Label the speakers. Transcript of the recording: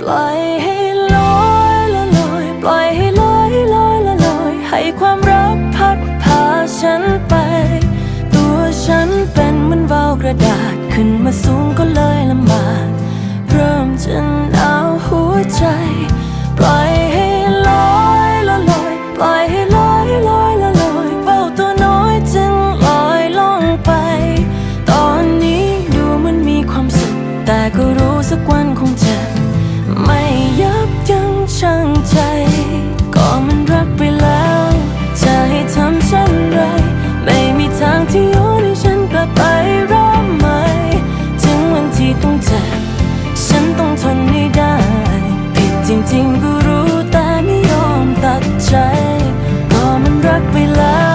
Speaker 1: ปล่อยให้ลอยละลอย ปล่อยให้ลอยลอยละลอย ให้ความรักพัดพาฉันไป ตัวฉันเป็นเหมือนวาวกระดาษขึ้นมาสูงก็เลยลำบากเริ่มจะหนาวหัวใจ ปล่อยให้ลอยละลอย ปล่อยให้ลอยลอยละลอยเบาตัวน้อยจึงลอยลงไป ตอนนี้ดูเหมันมีความสุข แต่ก็รู้สักวันคงจะ จริงก็รู้แต่ไม่ยอมตัดใจก็มันรักไปแล้ว